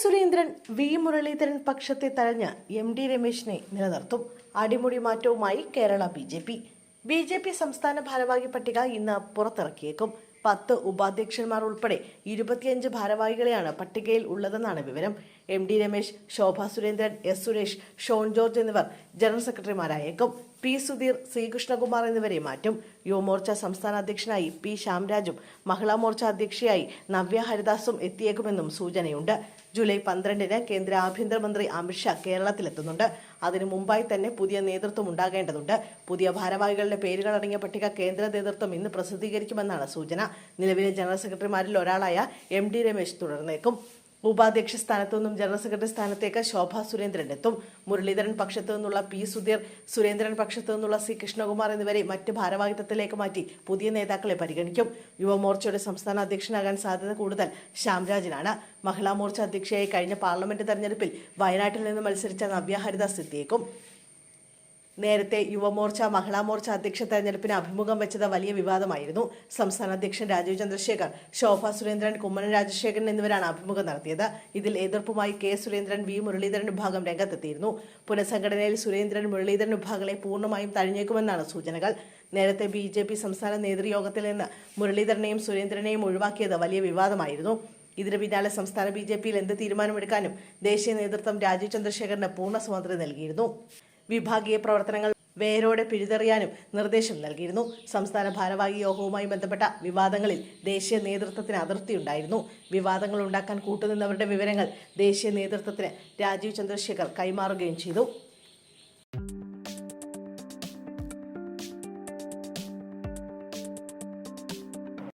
Surendran V Muraleedharan പക്ഷത്തെ തഴഞ്ഞ് M D രമേശിനെ നിലനിർത്തും. അടിമുടി മാറ്റവുമായി Kerala B J P. B J P സംസ്ഥാന ഭാരവാഹി പട്ടിക ഇന്ന് പുറത്തിറക്കിയേക്കും. പത്ത് ഉപാധ്യക്ഷന്മാർ ഉൾപ്പെടെ ഇരുപത്തിയഞ്ച് ഭാരവാഹികളെയാണ് പട്ടികയിൽ ഉള്ളതെന്നാണ് വിവരം. M D Ramesh Shobha Surendran S Suresh Shone George എന്നിവർ ജനറൽ സെക്രട്ടറിമാരായേക്കും. പി സുധീർ ശ്രീകൃഷ്ണകുമാർ എന്നിവരെ മാറ്റും. യുവമോർച്ച സംസ്ഥാന അധ്യക്ഷനായി പി ശ്യാംരാജും മഹിളാ മോർച്ച അധ്യക്ഷയായി നവ്യ ഹരിദാസും എത്തിയേക്കുമെന്നും സൂചനയുണ്ട്. ജൂലൈ പന്ത്രണ്ടിന് കേന്ദ്ര ആഭ്യന്തരമന്ത്രി അമിത്ഷാ കേരളത്തിലെത്തുന്നുണ്ട്. അതിനു മുമ്പായി തന്നെ പുതിയ നേതൃത്വം ഉണ്ടാകേണ്ടതുണ്ട്. പുതിയ ഭാരവാഹികളുടെ പേരുകൾ അടങ്ങിയ പട്ടിക കേന്ദ്ര നേതൃത്വം ഇന്ന് പ്രസിദ്ധീകരിക്കുമെന്നാണ് സൂചന. നിലവിലെ ജനറൽ സെക്രട്ടറിമാരിൽ ഒരാളായ എം ഡി രമേശ് തുടർന്നേക്കും. ഉപാധ്യക്ഷ സ്ഥാനത്തു നിന്നും ജനറൽ സെക്രട്ടറി സ്ഥാനത്തേക്ക് ശോഭ സുരേന്ദ്രൻ എത്തും. മുരളീധരൻ പക്ഷത്തു നിന്നുള്ള പി സുധീർ സുരേന്ദ്രൻ പക്ഷത്തു നിന്നുള്ള സി കൃഷ്ണകുമാർ എന്നിവരെ മറ്റ് ഭാരവാഹിത്വത്തിലേക്ക് മാറ്റി പുതിയ നേതാക്കളെ പരിഗണിക്കും. യുവമോർച്ചയുടെ സംസ്ഥാന അധ്യക്ഷനാകാൻ സാധ്യത കൂടുതൽ ശ്യാംരാജിനാണ്. മഹിളാ മോർച്ച അധ്യക്ഷയായി കഴിഞ്ഞ പാർലമെന്റ് തെരഞ്ഞെടുപ്പിൽ വയനാട്ടിൽ നിന്ന് മത്സരിച്ച നവ്യ ഹരിദാസ് എത്തിയേക്കും. നേരത്തെ യുവമോർച്ച മഹിളാ മോർച്ച അധ്യക്ഷ തെരഞ്ഞെടുപ്പിന് അഭിമുഖം വെച്ചത് വലിയ വിവാദമായിരുന്നു. സംസ്ഥാന അധ്യക്ഷൻ രാജീവ് ചന്ദ്രശേഖർ ശോഭ സുരേന്ദ്രൻ കുമ്മനം രാജശേഖരൻ എന്നിവരാണ് അഭിമുഖം നടത്തിയത്. ഇതിൽ എതിർപ്പുമായി കെ. സുരേന്ദ്രൻ വി. മുരളീധരൻ വിഭാഗം രംഗത്തെത്തിയിരുന്നു. പുനഃസംഘടനയിൽ സുരേന്ദ്രൻ മുരളീധരൻ വിഭാഗങ്ങളെ പൂർണമായും തഴഞ്ഞേക്കുമെന്നാണ് സൂചനകൾ. നേരത്തെ ബി. ജെ. പി സംസ്ഥാന നേതൃയോഗത്തിൽ നിന്ന് മുരളീധരനെയും സുരേന്ദ്രനെയും ഒഴിവാക്കിയത് വലിയ വിവാദമായിരുന്നു. ഇതിന് പിന്നാലെ സംസ്ഥാന ബി ജെ പിയിൽ എന്ത് തീരുമാനമെടുക്കാനും ദേശീയ നേതൃത്വം രാജീവ് ചന്ദ്രശേഖറിന് പൂർണ സ്വാതന്ത്ര്യം നൽകിയിരുന്നു. വിഭാഗീയ പ്രവർത്തനങ്ങൾ വേരോടെ പിഴുതെറിയാനും നിർദ്ദേശം നൽകിയിരുന്നു. സംസ്ഥാന ഭാരവാഹി യോഗവുമായി ബന്ധപ്പെട്ട വിവാദങ്ങളിൽ ദേശീയ നേതൃത്വത്തിന് അതിർത്തിയുണ്ടായിരുന്നു വിവാദങ്ങൾ ഉണ്ടാക്കാൻ കൂട്ടുനിന്നവരുടെ വിവരങ്ങൾ ദേശീയ നേതൃത്വത്തിന് രാജീവ് ചന്ദ്രശേഖർ കൈമാറുകയും ചെയ്തു.